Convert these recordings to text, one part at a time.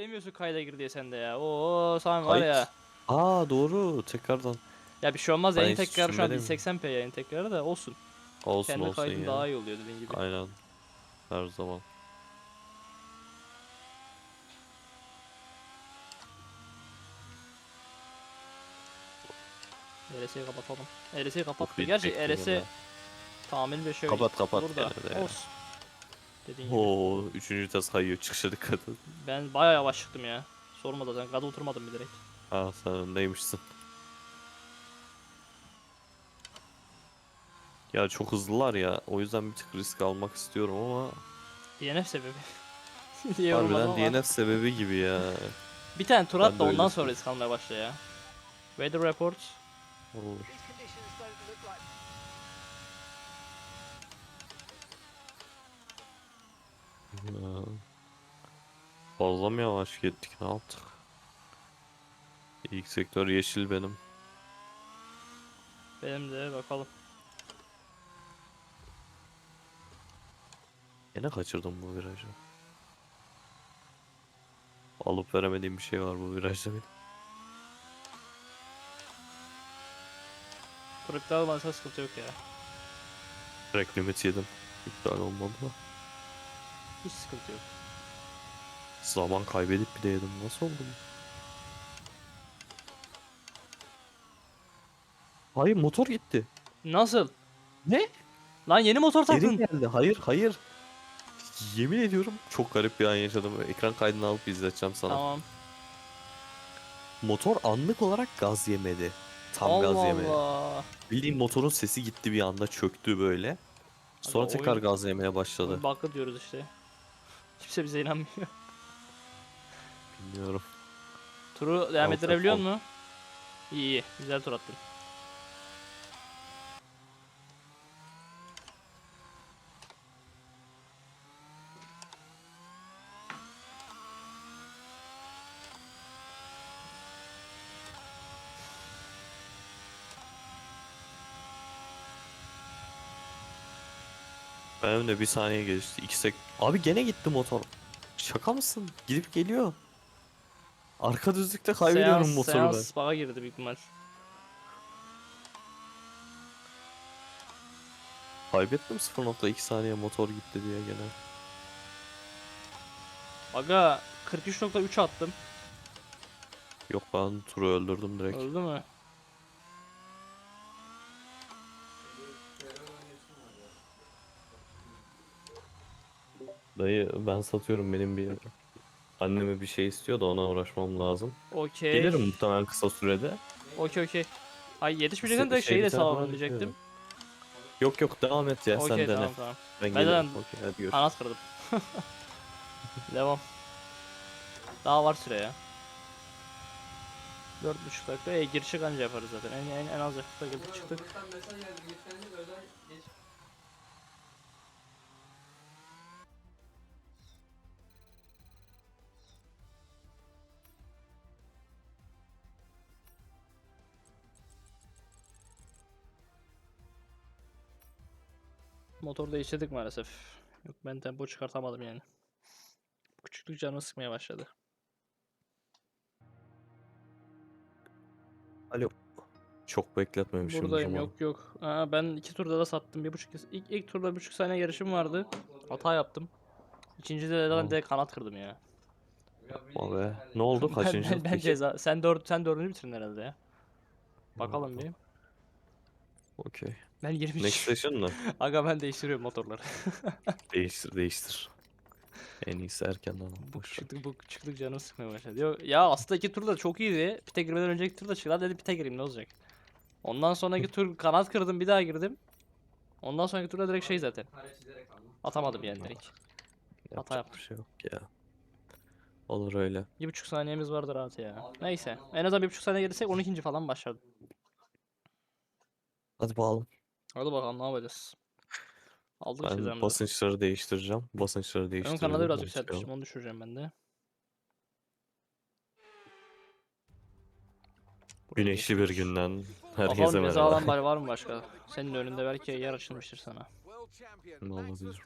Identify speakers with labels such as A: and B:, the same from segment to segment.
A: demiyorsun kayda gir diye sen de ya. Oo Sami var
B: Kayıt.
A: ya.
B: Aa doğru tekrardan.
A: Ya bir şey olmaz
B: Ben
A: yayın
B: hiç
A: tekrarı şu an
B: düşünmedim.
A: 1080p yayın tekrarı da olsun.
B: Olsun
A: Kendi
B: olsun
A: kaydın
B: ya.
A: daha iyi oluyor dediğin gibi.
B: Aynen. Her zaman.
A: RS'yi kapatalım. RS'yi kapattı.
B: bir
A: Gerçi RS
B: ya.
A: tahmin bir şey
B: Kapat, kapat
A: olur da.
B: de ya.
A: Olsun. Dediğin gibi.
B: Oo, üçüncü vites kayıyor çıkışa dikkat et.
A: Ben bayağı yavaş çıktım ya. Sorma da sen gaza oturmadım bir direkt.
B: Ha sen öndeymişsin. Ya çok hızlılar ya. O yüzden bir tık risk almak istiyorum ama
A: DNF sebebi. diye
B: harbiden
A: ama.
B: DNF sebebi gibi ya.
A: Bir tane tur
B: Ben
A: at
B: de
A: da
B: öyle
A: ondan sonra risk almaya başla ya. Weather report.
B: Oo. Ya. Fazla mı yavaş gittik ne yaptık? İlk sektör yeşil benim.
A: Benim de bakalım.
B: Yine kaçırdım bu virajı. Alıp veremediğim bir şey var bu virajda benim.
A: Turukta almansa sıkıntı yok ya.
B: Direkt limit yedim. İptal olmadı da.
A: Hiç sıkıntı yok.
B: Zaman kaybedip bir de yedim. Nasıl oldu bu? Hayır motor gitti.
A: Nasıl?
B: Ne?
A: Lan yeni motor
B: Geri
A: taktın.
B: geldi. Hayır hayır. Yemin ediyorum çok garip bir an yaşadım. Ekran kaydını alıp izleteceğim sana.
A: Tamam.
B: Motor anlık olarak gaz yemedi. Tam gaz
A: Allah
B: yemedi.
A: Allah.
B: Bildiğin motorun sesi gitti bir anda çöktü böyle. Sonra
A: Aga,
B: tekrar
A: oyun-
B: gaz yemeye başladı.
A: Bakı diyoruz işte. Kimse bize inanmıyor.
B: Bilmiyorum.
A: Turu devam
B: Al
A: ettirebiliyor mu? İyi iyi. Güzel tur attın.
B: Benim de bir saniye geçti. İki sek... Abi gene gitti motor. Şaka mısın? Gidip geliyor. Arka düzlükte kaybediyorum
A: seans,
B: motoru
A: seans bug'a girdi büyük ihtimal.
B: ben. Kaybettim 0.2 saniye motor gitti diye gene.
A: Aga 43.3 attım.
B: Yok ben turu öldürdüm direkt.
A: Öldü mü?
B: Dayı ben satıyorum benim bir anneme bir şey istiyor da ona uğraşmam lazım.
A: Okey.
B: Gelirim muhtemelen kısa sürede.
A: Okey okey. Ay yetişmeyeceksen
B: Se-
A: de şeyi de
B: var,
A: diyecektim.
B: Yok yok devam et ya sen
A: Okey
B: dene.
A: tamam tamam.
B: Ben
A: Ben
B: gelirim.
A: de-
B: Okey hadi görüşürüz.
A: Anat kırdım. Devam. Daha var süre ya. 4.5 dakika. E gir çık anca yaparız zaten. En, en, en az dakika girdik çıktık. Motor değiştirdik maalesef. Yok ben tempo çıkartamadım yani. Küçüklük canımı sıkmaya başladı.
B: Alo. Çok bekletmemişim.
A: Buradayım yok yok. Aa, ben iki turda da sattım. Bir buçuk ilk, ilk turda bir buçuk saniye yarışım vardı. Hata yaptım. İkincide de ben de kanat kırdım ya.
B: Abi ne oldu kaçıncı?
A: ben, ben ceza. Sen dört sen dördüncü bitirdin herhalde ya. Bakalım bir.
B: Okey.
A: Ben 23.
B: Next session mı?
A: Aga ben değiştiriyorum motorları.
B: değiştir değiştir. En iyisi erkenden
A: bu
B: boş ver.
A: çıktık bu çıktık canım sıkmaya başladı. Yok, ya aslında iki tur da çok iyiydi. Pite girmeden önceki tur da çıktı. Lan dedim pite gireyim ne olacak. Ondan sonraki tur kanat kırdım bir daha girdim. Ondan sonraki turda direkt şey zaten. Atamadım yani direkt.
B: Yapacak
A: yaptım.
B: bir şey yok ya. Olur öyle.
A: Bir buçuk saniyemiz vardı rahat ya. Neyse. En azından bir buçuk saniye gelirsek 12. falan başladı.
B: Hadi bakalım.
A: Hadi bakalım ne yapacağız. Aldık
B: Ben
A: çizemleri.
B: basınçları değiştireceğim. Basınçları
A: Ön
B: değiştireceğim.
A: kanadı biraz yükseltmişim onu düşüreceğim ben de.
B: Güneşli bir günden
A: Bakalım
B: herkese
A: alan
B: merhaba.
A: bari var mı başka? Senin önünde belki yer açılmıştır sana.
B: Ne olabilir?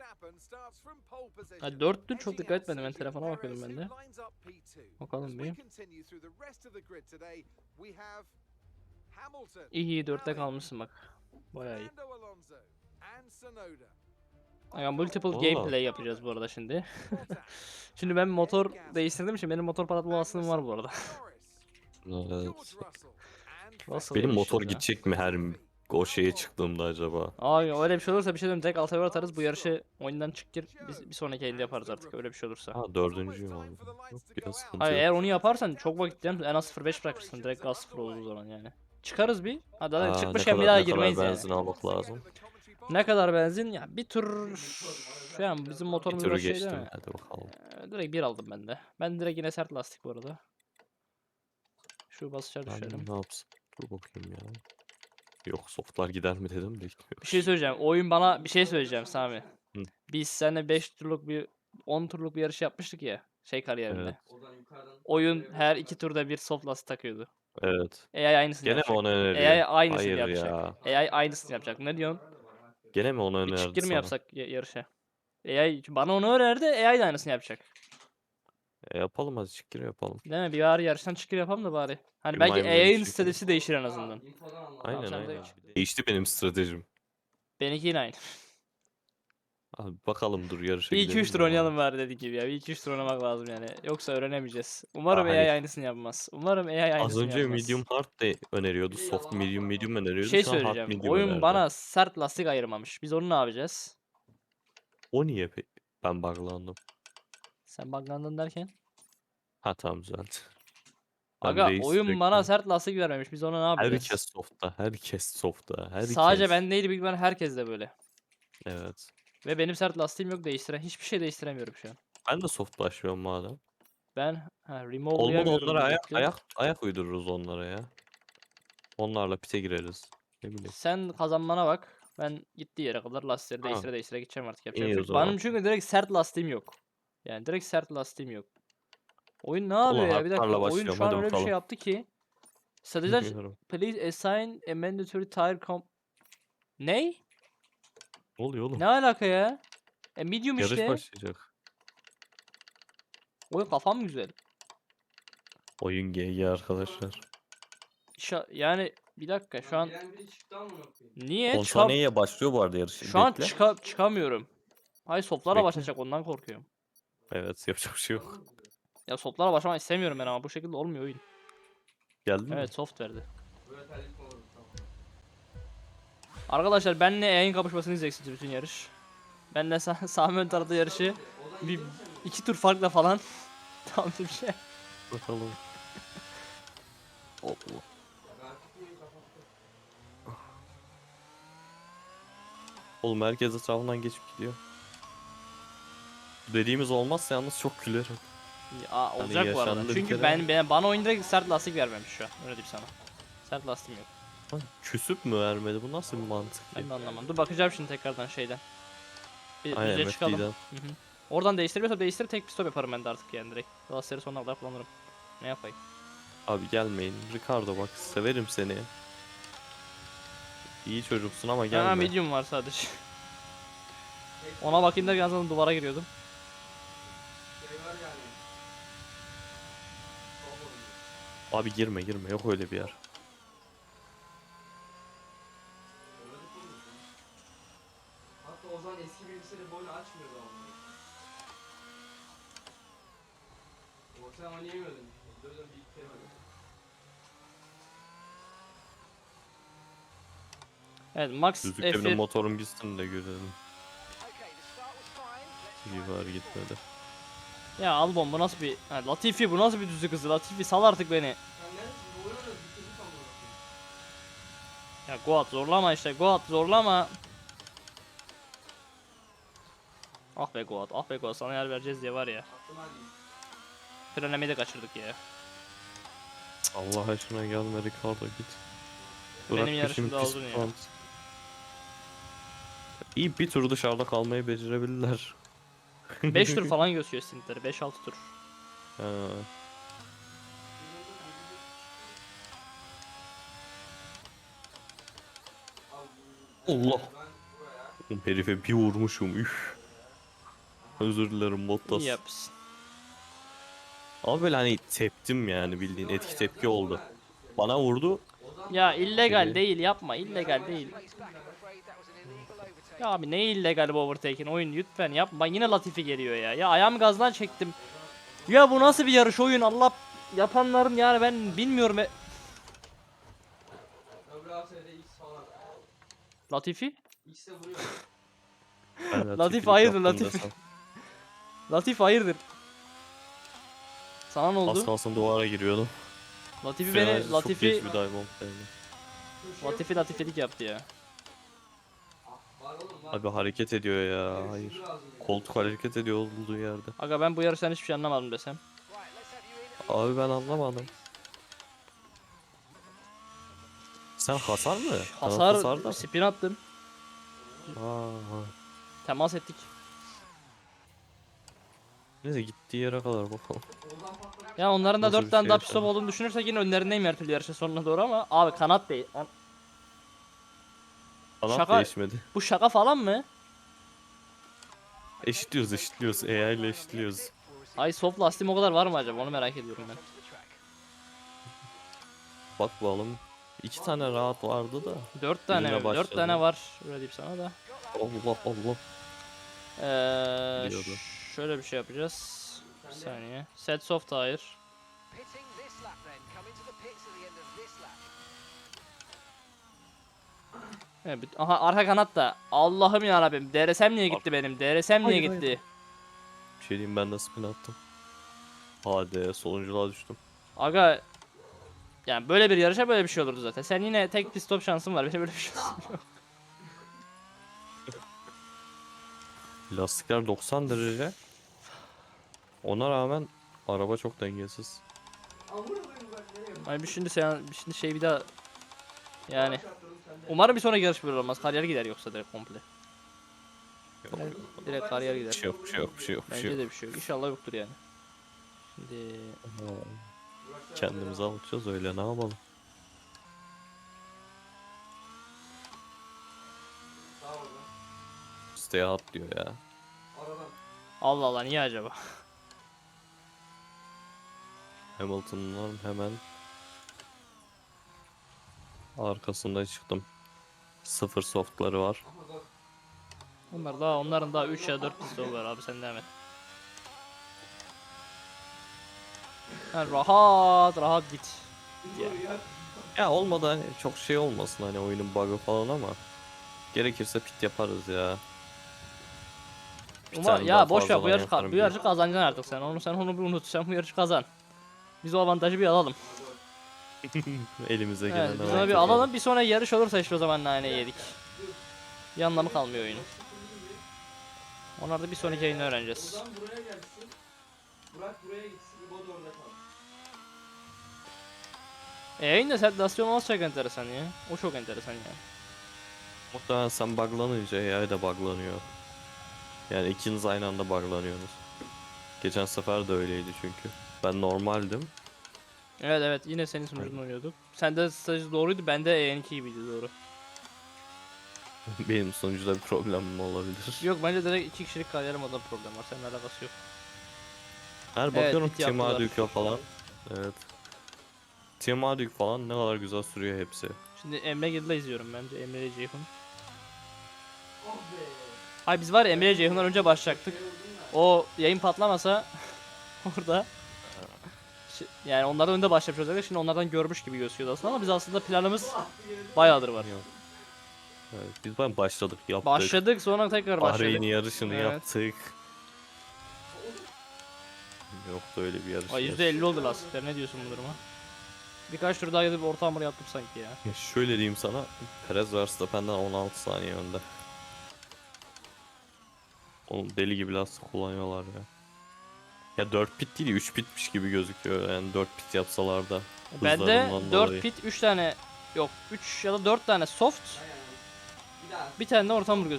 A: Ha, dörtlü çok dikkat etmedim ben telefona bakıyordum ben de. Bakalım bir. İyi iyi dörtte kalmışsın bak. Bayağı iyi. Yani multiple
B: Valla.
A: gameplay yapacağız bu arada şimdi. Şimdi ben motor değiştirdim için benim motor patlatma olasılığım var bu arada.
B: Evet.
A: Nasıl
B: Benim motor
A: ya?
B: gidecek mi her o şeye çıktığımda acaba?
A: Abi öyle bir şey olursa bir şey diyeyim direkt alt seviye atarız bu yarışı oyundan çık gir biz bir sonraki elde yaparız artık öyle bir şey olursa.
B: Ha dördüncü mü oldu? Yok biraz sıkıntı
A: Hayır
B: yok.
A: eğer onu yaparsan çok vakit diyorum en az 0.5 bırakırsın direkt gaz 0 olduğu zaman yani. Çıkarız bir. Ha zaten
B: Aa, ne
A: çıkmışken bir daha
B: ne kadar
A: girmeyiz yani.
B: benzin almak lazım.
A: Ne kadar benzin? Ya bir tur yani bizim
B: Bir
A: motorumuz
B: turu
A: biraz şey değil
B: geçtim.
A: mi?
B: Hadi bakalım.
A: Ee, direkt bir aldım ben de. Ben direkt yine sert lastik bu arada. Şu basışa düşelim.
B: ne yapsın? Dur bakayım ya. Yok softlar gider mi dedim de gitmiyor.
A: Bir şey söyleyeceğim. Oyun bana bir şey söyleyeceğim Sami.
B: Hı.
A: Biz seninle 5 turluk bir 10 turluk bir yarış yapmıştık ya. Şey kariyerinde.
B: Evet.
A: Oyun her iki turda bir soft lastik takıyordu.
B: Evet.
A: AI aynısını
B: Gene mi
A: yapacak.
B: onu öneriyor?
A: AI aynısını
B: Hayır
A: yapacak.
B: ya.
A: AI aynısını yapacak. Ne diyorsun?
B: Gene mi onu
A: Bir
B: önerdi
A: çık gir mi
B: sana?
A: yapsak ya- yarışa? AI bana onu önerdi. AI de aynısını yapacak.
B: E, yapalım hadi çık gir yapalım.
A: Değil mi? Bir bari yarıştan çık gir yapalım da bari. Hani
B: Bir
A: belki
B: maymun
A: AI'nin
B: yarışı
A: stratejisi değişir en azından.
B: Aynen
A: sen de
B: aynen. Değişti benim stratejim.
A: Benimki yine aynı.
B: Abi bakalım dur yarışa
A: Bir iki
B: gidelim
A: üç tur
B: ya.
A: oynayalım bari dediğim gibi ya. Bir iki üç tur oynamak lazım yani. Yoksa öğrenemeyeceğiz. Umarım
B: Aa,
A: AI aynısını yapmaz. Umarım AI aynısını
B: Az önce
A: yapmaz.
B: medium hard de öneriyordu. Soft medium medium öneriyordu.
A: Şey
B: an hard
A: söyleyeceğim.
B: medium
A: Oyun
B: önerdi.
A: bana sert lastik ayırmamış. Biz onu ne yapacağız?
B: O niye peki? Ben buglandım.
A: Sen buglandın derken?
B: Ha tamam düzeldi. Ben
A: Aga
B: reis
A: oyun bana sert lastik vermemiş. Biz ona ne yapacağız?
B: Herkes softta. Herkes softta. Herkes.
A: Sadece ben değil büyük ihtimalle herkes de böyle.
B: Evet.
A: Ve benim sert lastiğim yok değiştiren. Hiçbir şey değiştiremiyorum şu an.
B: Ben de soft başlıyorum madem.
A: Ben ha,
B: Olmadı
A: remove'layamıyorum
B: onlara ayak, ayak, ayak uydururuz onlara ya. Onlarla pite gireriz. Ne bileyim.
A: Sen kazanmana bak. Ben gittiği yere kadar lastikleri
B: Tamam.
A: değiştire değiştire gideceğim artık. Yapacak şey. Benim çünkü direkt sert lastiğim yok. Yani direkt sert lastiğim yok. Oyun ne yapıyor ya? Bir dakika. Oyun şu an öyle bir şey yaptı ki. Strateji
B: Bilmiyorum.
A: please assign a mandatory tire comp... Ney?
B: Ne oluyor oğlum?
A: Ne alaka ya? E medium
B: Yarış
A: işte.
B: başlayacak.
A: Oyun kafam güzel.
B: Oyun GG arkadaşlar.
A: Şa- yani bir dakika şu an niye çıkam
B: Konsaniye'ye başlıyor bu arada yarış.
A: şu an
B: Bekle.
A: çıka çıkamıyorum. Hay soplara
B: Bekle.
A: başlayacak ondan korkuyorum.
B: Evet yapacak bir şey yok.
A: Ya soplara başlamak istemiyorum ben ama bu şekilde olmuyor oyun.
B: Geldin mi?
A: Evet soft verdi. Arkadaşlar benle yayın kapışmasını izleyeceksiniz bütün yarış. Benle Sa Sami ön tarafta yarışı bir iki tur farkla falan. Tam bir şey.
B: Bakalım. Hop. Oğlum herkes etrafından geçip gidiyor. Dediğimiz olmazsa yalnız çok gülerim.
A: Ya, olacak bu arada.
B: yaşandı bir
A: Çünkü
B: kere.
A: ben, ben bana oyun direkt sert lastik vermemiş şu an. Öyle diyeyim sana. Sert lastiğim yok.
B: Lan küsüp mü vermedi? Bu nasıl bir mantık?
A: Ben de anlamam. Dur bakacağım şimdi tekrardan şeyden. Bir
B: Aynen
A: düzeye çıkalım. Hı hı. Oradan değiştiriyorsa değiştir tek bir stop yaparım ben de artık yani direkt. Lastikleri sonuna kadar kullanırım. Ne yapayım?
B: Abi gelmeyin. Ricardo bak severim seni. İyi çocuksun ama gelme.
A: Ha medium var sadece. Ona bakayım derken zaten duvara giriyordum.
B: Abi girme girme yok öyle bir yer.
C: Hatta o zaman eski bilgisayarı böyle açmıyordu ama. O sen oynayamıyordun. Dövdüm bir iki kere oynadım.
A: Evet max
B: Düzlükte benim
A: F1
B: motorum gitsin de görelim. İyi var gitmedi.
A: Ya Albon bu nasıl bir ha, Latifi bu nasıl bir düzlük hızı Latifi sal artık beni.
C: Sen neredesin? Bu oyunu oynadık. Bitirdik ama.
A: Ya Goat zorlama işte Goat zorlama. Ah be Goat ah be Goat sana yer vereceğiz diye var ya.
C: Hadi.
A: Frenlemeyi de kaçırdık ya.
B: Allah aşkına gelme Ricardo git.
A: Benim
B: peşimi,
A: yarışımda oldun ya.
B: İyi bir tur dışarıda kalmayı becerebilirler.
A: 5 tur falan gösteriyor stintleri 5-6 tur.
B: Ha, Allah. Oğlum Herife bir vurmuşum üf. Özür dilerim Bottas.
A: İyi yapmışsın.
B: Ama böyle hani teptim yani bildiğin etki tepki oldu. Bana vurdu.
A: Ya illegal
B: Gibi.
A: değil yapma illegal değil. Ya abi ne illegal bu overtake'in oyun lütfen yapma yine Latifi geliyor ya. Ya ayağımı gazdan çektim. Ya bu nasıl bir yarış oyun Allah yapanların yani ben bilmiyorum. e-. Latifi?
B: Ben
A: Latif hayırdır,
B: yaptım
A: Latif?
B: desem.
A: Latif hayırdır? Sana ne
B: Az
A: oldu?
B: kalsın duvara giriyordum.
A: Latifi
B: Fena,
A: beni
B: çok
A: Latifi
B: geç bir dive bomb geldi.
A: Latifi Latifilik yaptı ya.
B: Abi hareket ediyor ya. Hayır. Koltuk hareket ediyor olduğu yerde.
A: Aga ben bu yarıştan hiçbir şey anlamadım desem.
B: Abi ben anlamadım. Sen hasar mı?
A: Hasar
B: hasar da.
A: spin attım.
B: Aa,
A: Temas ettik.
B: Neyse gittiği yere kadar bakalım.
A: Ya onların da
B: Nasıl
A: 4
B: bir
A: tane
B: şey
A: daha pistop
B: yapalım?
A: olduğunu düşünürsek yine önlerindeyim her türlü yarışın sonuna doğru ama abi kanat değil. An-
B: Kanat
A: Şaka-
B: değişmedi.
A: Bu şaka falan mı?
B: Eşitliyoruz eşitliyoruz. AI ile eşitliyoruz.
A: Ay soft lastiğim o kadar var mı acaba onu merak ediyorum ben.
B: Bak bakalım. İki tane rahat vardı da.
A: 4 tane
B: Birine
A: mi? 4
B: başladı.
A: tane var. Öyle diyeyim sana da.
B: Allah Allah.
A: Ee,
B: Biliyordu.
A: Şöyle bir şey yapacağız. Bir saniye. Set soft
D: lap.
A: Evet, aha arka kanat da. Allah'ım ya Rabbim. DRS'm niye gitti benim? DRS'm niye
B: Hayır, hayır.
A: gitti?
B: Bir şey diyeyim ben de spin attım. Hadi sonunculuğa düştüm.
A: Aga yani böyle bir yarışa böyle bir şey olurdu zaten. Sen yine tek pit stop şansın var. Benim böyle bir şansım yok.
B: Lastikler 90 derece. Ona rağmen araba çok dengesiz.
A: Ay bir şimdi sen bir şimdi şey bir daha yani umarım bir sonraki yarış böyle olmaz. Kariyer gider yoksa direkt komple.
B: Yok, yok.
A: Direkt kariyer
B: Bir
A: gider.
B: şey yok, bir şey yok, bir şey yok, bir şey
A: Bence
B: yok.
A: de bir şey yok. İnşallah yoktur yani. Şimdi
B: Kendimize alacağız öyle ne yapalım. Stay out diyor ya.
A: Allah Allah niye acaba?
B: Hamilton'dan hemen arkasında çıktım. Sıfır softları var.
A: Onlar daha onların daha 3 ya 4 pistol var abi sen devam et. Ha, rahat rahat git. Ya.
C: Dur ya.
B: Ya olmadı hani çok şey olmasın hani oyunun bug'ı falan ama gerekirse pit yaparız ya. Bir
A: Uma, ya boş ver bu yarışı, bu yarışı kazanacaksın artık sen. Onu sen onu bir unut. Sen bu yarışı kazan. Biz o avantajı bir alalım.
B: Elimize gelen
A: Evet, biz onu bir
B: avantajı
A: alalım. Bir sonraki yarış olursa işte o zaman nane yedik. Bir anlamı kalmıyor oyunun. Onlar da bir sonraki yayını öğreneceğiz.
C: Buradan buraya gelsin. Burak buraya gitsin. İbo da orada kalsın.
A: E yayın da sertifikasyon olması çok enteresan ya. O çok enteresan ya.
B: Muhtemelen sen buglanınca AI da buglanıyor. Yani ikiniz aynı anda buglanıyorsunuz. Geçen sefer de öyleydi çünkü. Ben normaldim.
A: Evet evet yine senin sunucunda oynuyorduk. Sende stajı doğruydu bende EN2 gibiydi doğru.
B: Benim sonucuda bir problemim olabilir.
A: Yok bence direkt iki kişilik kariyer modda problem var. Seninle alakası yok.
B: Her
A: Evet,
B: bakıyorum Team
A: yaptılar.
B: Adük'e falan. Evet. Team Adük falan ne kadar güzel sürüyor hepsi.
A: Şimdi Emre Gil'de izliyorum bence Emre ile Ceyhun. Ay biz var ya Emre ile Ceyhun'dan önce başlayacaktık. O yayın patlamasa orada yani onlardan önde başlamış olacaktık. Şimdi onlardan görmüş gibi gözüküyordu aslında ama biz aslında planımız bayağıdır var.
B: Yok. Evet, biz ben başladık yaptık.
A: Başladık sonra tekrar başladık.
B: Bahreyn yarışını
A: Evet.
B: yaptık. Yoktu öyle bir yarış.
A: Ay %50 oldu lastikler ne diyorsun bu duruma? Birkaç tur daha gidip orta hamur yaptım sanki ya.
B: Ya Şöyle diyeyim sana. Perez Verstappen'den 16 saniye önde. Oğlum deli gibi lastik kullanıyorlar ya. Ya 4 pit değil 3 pitmiş gibi gözüküyor yani 4 pit yapsalar da.
A: Bende
B: hızlarından
A: 4
B: dolayı.
A: pit 3 tane yok 3 ya da 4 tane soft.
C: Bir
A: tane de orta hamur.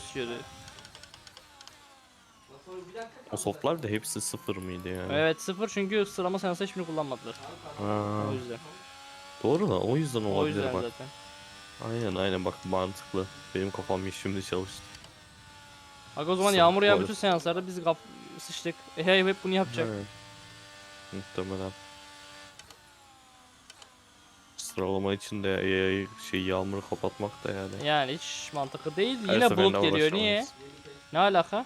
C: Bak dakika
B: O softlar da hepsi sıfır mıydı yani?
A: Evet sıfır çünkü sıralama seansı hiçbirini kullanmadılar.
B: Ha,
A: O yüzden.
B: doğru da o yüzden
A: O
B: olabilir
A: yüzden
B: bak.
A: zaten.
B: Aynen aynen bak mantıklı. Benim kafam şimdi çalıştı.
A: Aga o zaman
B: Sırf
A: yağmur
B: bu
A: bütün seanslarda biz sıçtık. E hey hep bunu yapacak.
B: Evet. Muhtemelen. Sıralama için de AI şey yağmuru kapatmak da yani.
A: Yani hiç mantıklı değil.
B: Her
A: Yine
B: seferinde
A: bulut geliyor. Niye? Ne alaka?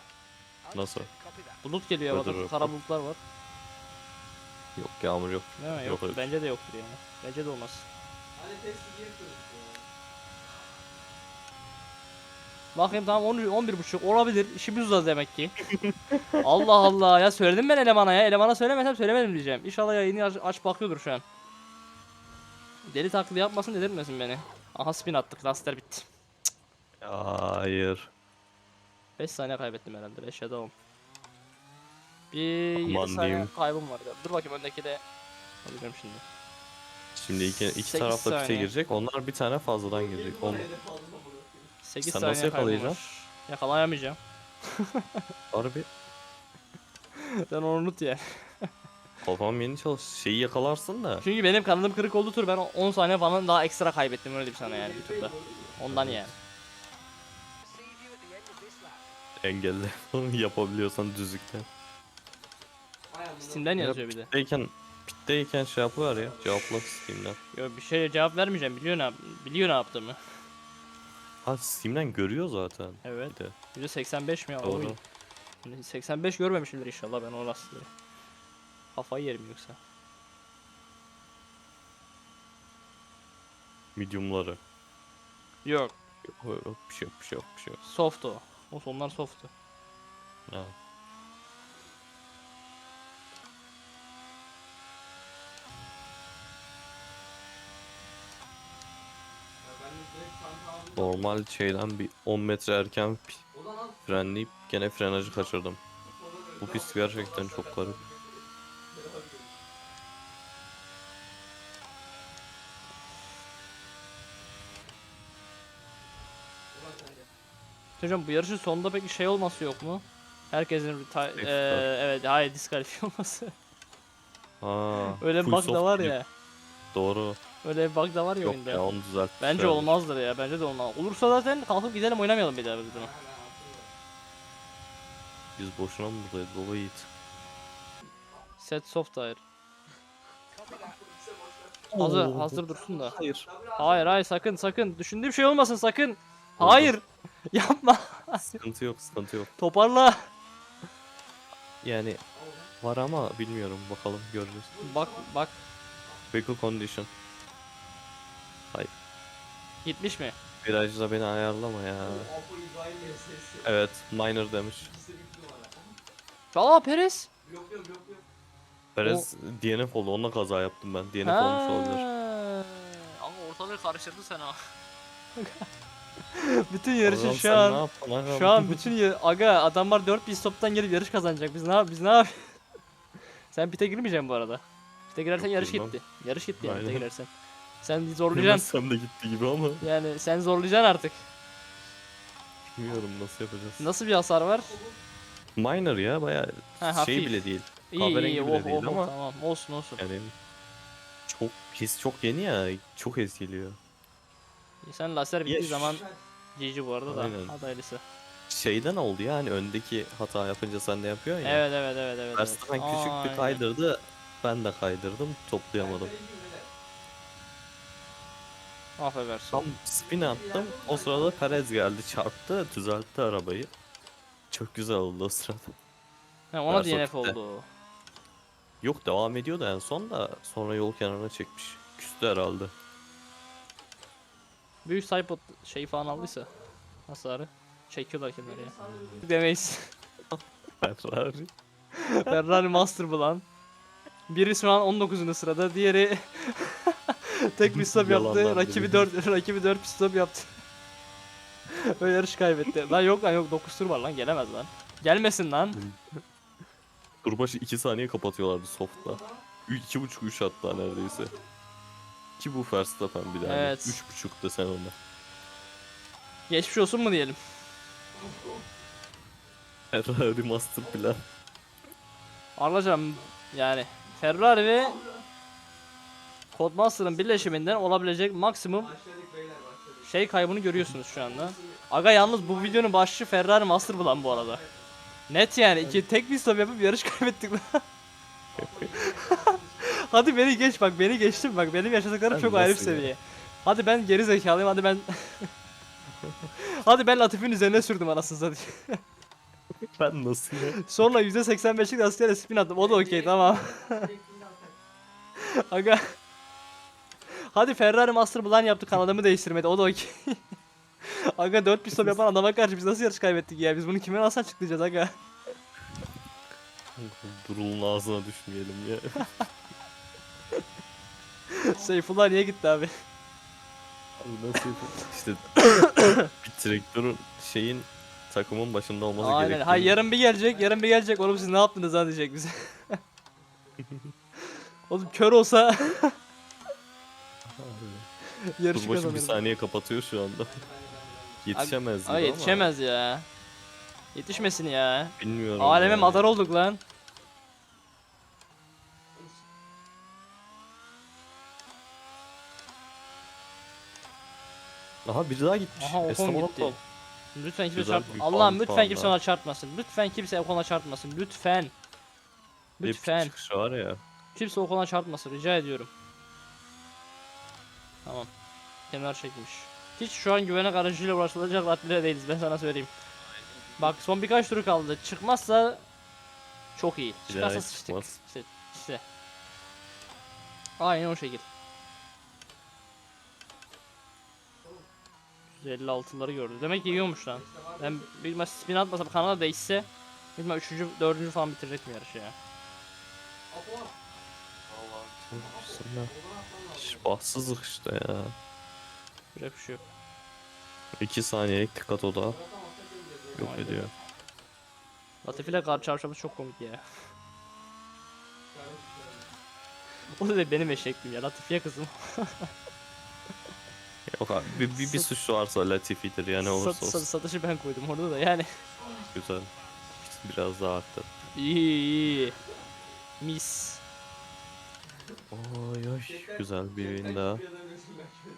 B: Nasıl?
A: Bulut geliyor havada.
B: report.
A: Kara bulutlar var.
B: Yok yağmur yok.
A: Değil mi? Yok.
B: Yok.
A: Bence de yoktur yani. Bence de olmaz.
C: Hani testi ya.
A: Bakayım tamam 10 11 buçuk olabilir. İşimiz uzadı demek ki. Allah Allah ya söyledim ben elemana ya. Elemana söylemesem söylemedim diyeceğim. İnşallah yayını aç, aç bakıyordur şu an. Deli taklidi yapmasın delirmesin beni. Aha spin attık. Laster bitti.
B: Hayır.
A: 5 saniye kaybettim herhalde. 5 ya da 10. Bir 7
B: Aman
A: saniye
B: diyeyim.
A: kaybım var. Dur bakayım öndeki de. Alacağım şimdi.
B: Şimdi iki, iki
A: Sekiz
B: tarafta pite
A: saniye.
B: girecek. Onlar bir tane fazladan girecek. On,
A: 8
B: Sen
A: saniye kaybım var.
B: yakalayacaksın?
A: Yakalayamayacağım.
B: harbi.
A: Sen onu unut ya.
B: Kafam yeni çalış. Şeyi yakalarsın da.
A: Çünkü benim kanalım kırık oldu tur ben 10 saniye falan daha ekstra kaybettim öyle diyeyim sana yani bir turda. Ondan yani.
B: Engelle. Yapabiliyorsan düzlükten.
A: Steam'den
B: Ya
A: yazıyor bir de.
B: Pitteyken, pitteyken şey yapıyor ya. Cevapla Steam'den.
A: Yo bir şey cevap vermeyeceğim biliyor ne yap biliyor ne yaptığımı.
B: Ha Steam'den görüyor zaten.
A: Evet.
B: Bir de.
A: %85 mi ya?
B: Doğru.
A: Oy. 85 görmemişimdir inşallah ben o lastiği. Kafayı yerim yoksa.
B: Medium'ları.
A: Yok.
B: Yok, yok, bir şey yok, bir şey yok, bir şey yok.
A: Soft o. O sonlar soft'tu.
B: Ha.
C: Ya ben de direkt çanta aldım.
B: Normal şeyden bir 10 metre erken frenleyip gene frenajı kaçırdım. Bu pist gerçekten çok garip.
A: Hocam bu yarışın sonunda peki şey olması yok mu? Herkesin
B: car.
A: evet hayır diskalifiye olması.
B: Ha.
A: Öyle bir bug da var ya.
B: Doğru.
A: Öyle bir bug da var ya
B: Yok
A: oyunda.
B: ya onu düzelt.
A: Bence olmazdır ya. Bence de olmaz. Olursa zaten kalkıp gidelim oynamayalım bir daha biz bunu.
B: Biz boşuna mı buradayız baba yiğit?
A: Set soft hayır. Hazır, hazır dursun da.
B: Hayır.
A: Hayır hayır sakın sakın. Düşündüğüm şey olmasın sakın. Hayır. Yapma.
B: Sıkıntı yok, sıkıntı yok.
A: Toparla.
B: Yani var ama bilmiyorum bakalım göreceğiz.
A: Bak bak.
B: Vehicle condition.
A: Gitmiş mi?
B: Virajda beni ayarlama ya. Evet, minor demiş.
A: Aa Perez.
B: Perez DNF oldu, onunla kaza yaptım ben. DNF olmuş olabilir.
A: Ama ortalığı karıştırdın sen ha. bütün yarışın
B: Adam
A: şu
B: sen ne
A: an
B: yaptın
A: şu an bütün yar- aga adamlar 4 pit stop'tan gelip yarış kazanacak. Biz ne yap biz ne yap? sen pite girmeyeceksin bu arada. Pite girersen
B: Yok,
A: yarış
B: girmem.
A: gitti. Yarış gitti yani pite
B: Aynen.
A: girersen. Sen zorlayacaksın.
B: Sen de gitti gibi ama
A: Yani sen zorlayacaksın artık.
B: bilmiyorum nasıl yapacağız.
A: Nasıl bir hasar var?
B: Minor ya baya
A: Ha,
B: şey bile değil.
A: İyi
B: Kahverengi
A: iyi
B: bile
A: oh,
B: değil
A: oh, oh,
B: ama-
A: tamam olsun olsun.
B: Yani çok his çok yeni ya. Çok his geliyor.
A: Sen lazer bittiği
B: Yes.
A: zaman GG bu arada da
B: Aynen.
A: adaylısı.
B: Şeyden oldu ya hani öndeki hata yapınca sen de yapıyorsun ya.
A: Evet evet evet evet.
B: Verstappen
A: evet.
B: küçük bir
A: Aynen.
B: kaydırdı. Ben de kaydırdım. Toplayamadım.
A: Affedersin.
B: Tam spin attım. O sırada Perez geldi çarptı. Düzeltti arabayı. Çok güzel oldu o sırada.
A: Ha, ona
B: Verstappen
A: DNF oldu.
B: Yok devam ediyordu en son da sonra yol kenarına çekmiş. Küstü herhalde.
A: Büyük Cypod şey falan aldıysa hasarı çekiyorlar kenara ya. Demeyiz.
B: Ferrari.
A: Ferrari Master bulan. Biri şu an 19. sırada, diğeri tek bir stop yaptı. Rakibi
B: biri.
A: 4 rakibi 4 stop yaptı. Böyle yarış kaybetti. Lan yok lan yok 9 tur var lan gelemez lan. Gelmesin lan.
B: Tur başı 2 saniye kapatıyorlardı softla. 2.5-3 hatta neredeyse. Ki bu Verstappen bir de.
A: Evet.
B: 3.5 desen ona.
A: Geçmiş olsun mu diyelim?
B: Ferrari Master Plan.
A: Arlacam yani Ferrari ve Codemaster'ın birleşiminden olabilecek maksimum şey kaybını görüyorsunuz şu anda. Aga yalnız bu videonun başlığı Ferrari Master Plan bu arada. Net yani iki tek bir stop yapıp yarış kaybettik lan. hadi beni geç bak beni geçtim bak benim yaşadıklarım çok ayrı bir
B: ya?
A: seviye. Hadi ben geri zekalıyım hadi ben Hadi ben Latif'in üzerine sürdüm anasını satayım.
B: Ben nasıl ya?
A: Sonra %85'lik lastiğe spin attım. O da okey tamam. Aga. Hadi Ferrari Master Plan yaptı kanadımı değiştirmedi. O da okey. aga 4 pistop yapan adama karşı biz nasıl yarış kaybettik ya? Biz bunu kime nasıl açıklayacağız aga?
B: Durulun ağzına düşmeyelim ya.
A: Seyfullah niye gitti abi?
B: Abi nasıl? İşte bir direktörün şeyin takımın başında olması
A: Aynen.
B: gerekiyor.
A: Hay yarın bir gelecek, yarın bir gelecek. Oğlum siz ne yaptınız ha diyecek bize. Oğlum kör olsa yarışı
B: Dur başım bir saniye kapatıyor şu anda. Yetişemez
A: Ay yetişemez ya. Yetişmesin ya.
B: Bilmiyorum.
A: Aleme
B: yani.
A: madar olduk lan.
B: Aha biri daha gitmiş.
A: Aha
B: Esteban
A: gitti.
B: Ocon.
A: Lütfen kimse
B: Güzel
A: çarp.
B: bir
A: Allah'ım
B: puan
A: lütfen
B: puan
A: kimse
B: daha.
A: ona çarpmasın. Lütfen kimse Ocon'a çarpmasın. Lütfen.
B: Hep
A: Lütfen.
B: çıkışı var ya.
A: Kimse Ocon'a çarpmasın. Rica ediyorum. Tamam. Kenar çekmiş. Hiç şu an güvenek aracıyla uğraşılacak raddede değiliz ben sana söyleyeyim. Bak son birkaç tur kaldı. Çıkmazsa çok iyi. Çıkarsa
B: daha
A: sıçtık.
B: çıkmaz.
A: İşte, işte. Aynen o şekil. 156'ları gördü. Demek ki yiyormuş lan. Ben bir maç spin atmasam kanala değişse bilmem 3. 4. falan bitirecek mi yarışı ya?
B: Sana şifasızlık işte ya.
A: Yapacak bir şey yok.
B: 2 saniyelik dikkat oda yok ediyor.
A: Latifi ile kar çarpışmamız çok komik ya. o da benim eşektim ya. Latifiye kızım.
B: Yok abi bir, bir, bir suçlu varsa Latifi'dir yani
A: Sat-
B: olursa
A: sat-
B: olsun.
A: satışı ben koydum orada da yani.
B: Güzel. Biraz daha arttı.
A: İyi iyi. Mis.
B: Oy oy. Güzel bir win daha.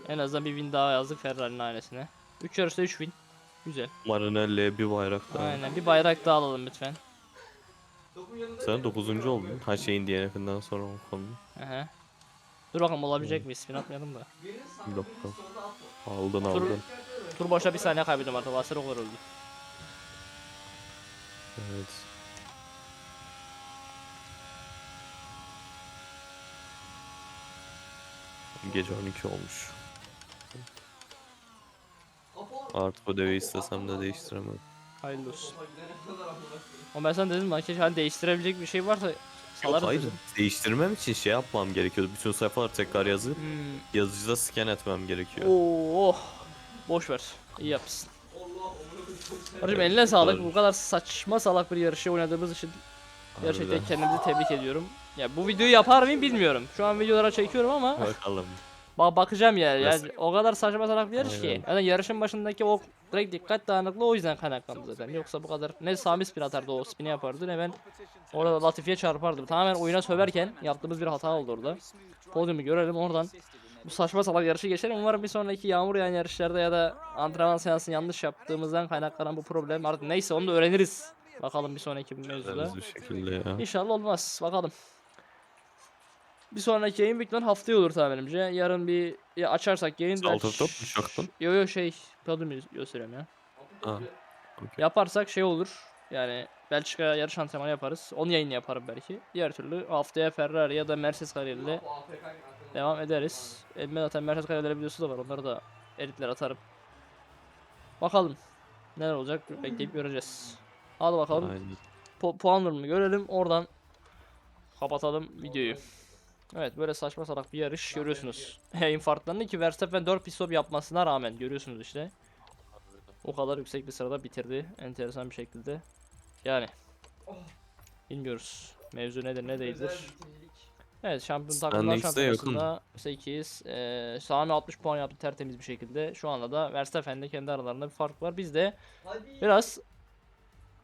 A: En azından bir win daha yazdık Ferrari'nin ailesine. 3 yarışta 3 win. Güzel.
B: Marinelli'ye bir bayrak daha.
A: Aynen. Bir bayrak daha alalım lütfen.
B: Sen 9. oldun. Ha şeyin DNF'inden sonra o konu.
A: Aha. Dur bakalım olabilecek miyiz? Spin atmayalım da.
B: Yok yok. Aldın
A: Tur-
B: aldın.
A: Tur başa bir saniye kaybettim artık. Vasır o kadar öldü.
B: Evet. Gece 12 olmuş. Artık ödevi istesem de değiştiremem.
A: Hayırlı olsun. Ama ben sana dedim keşke hani değiştirebilecek bir şey varsa
B: Yok
A: salarız
B: hayır.
A: dedim.
B: Değiştirmem için şey yapmam gerekiyordu. Bütün sayfaları tekrar yazıp
A: Hmm.
B: yazıcıda scan etmem gerekiyor.
A: Oo, oh. Boş ver. İyi yapmışsın. Kardeşim eline sağlık. Bu kadar saçma salak bir yarışı oynadığımız için gerçekten
B: Harbiden.
A: kendimizi tebrik ediyorum. Ya bu videoyu yapar mıyım bilmiyorum. Şu an videolara çekiyorum ama
B: Bakalım.
A: bak bakacağım yani. yani.
B: Nasıl?
A: O kadar saçma salak bir yarış ki.
B: Aynen.
A: Yani yarışın başındaki o direkt dikkat dağınıklığı o yüzden kaynaklandı zaten. Yoksa bu kadar ne Sami spin atardı o spini yapardı ne ben orada Latifi'ye çarpardım. Tamamen oyuna söverken yaptığımız bir hata oldu orada. Podyumu görelim oradan. Bu saçma salak yarışı geçelim. Umarım bir sonraki yağmur yağan yarışlarda ya da antrenman seansını yanlış yaptığımızdan kaynaklanan bu problem artık neyse onu da öğreniriz. Bakalım bir sonraki mevzuda.
B: Bir şekilde ya.
A: İnşallah olmaz. Bakalım. Bir sonraki yayın büyük haftaya olur tahminimce. Yarın bir ya açarsak yayın
B: Salto
A: belki-
B: top mu çaktın?
A: Yo yo şey podyumu gösteriyorum ya.
B: Ha.
A: Yaparsak şey olur. Yani Belçika yarış antrenmanı yaparız. Onu yayın yaparım belki. Diğer türlü haftaya Ferrari ya da Mercedes kariyeriyle devam ederiz. Elime zaten Mercedes kariyerleri videosu da var. Onları da editler atarım. Bakalım. Neler olacak bekleyip göreceğiz. Hadi bakalım.
B: Aynen.
A: pu- puan durumunu görelim. Oradan kapatalım videoyu. Evet böyle saçma salak bir yarış görüyorsunuz. Infarktlarını ki Verstappen 4 pit stop yapmasına rağmen görüyorsunuz işte. O kadar yüksek bir sırada bitirdi. Enteresan bir şekilde. Yani. Bilmiyoruz. Mevzu nedir ne değildir. Evet şampiyon takımlar şampiyonasında 8. Eee Sami 60 puan yaptı tertemiz bir şekilde. Şu anda da Verstappen'le kendi aralarında bir fark var. Biz de biraz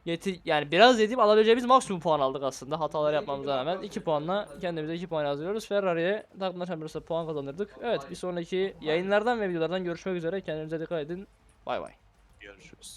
A: Yeti yani biraz dediğim alabileceğimiz maksimum puan aldık aslında hatalar yapmamıza rağmen 2 puanla kendimize 2 puan yazıyoruz. Ferrari'ye takımlar şampiyonasında puan kazandırdık. Evet bir sonraki yayınlardan ve videolardan görüşmek üzere. Kendinize dikkat edin. Bay bay.
B: Görüşürüz.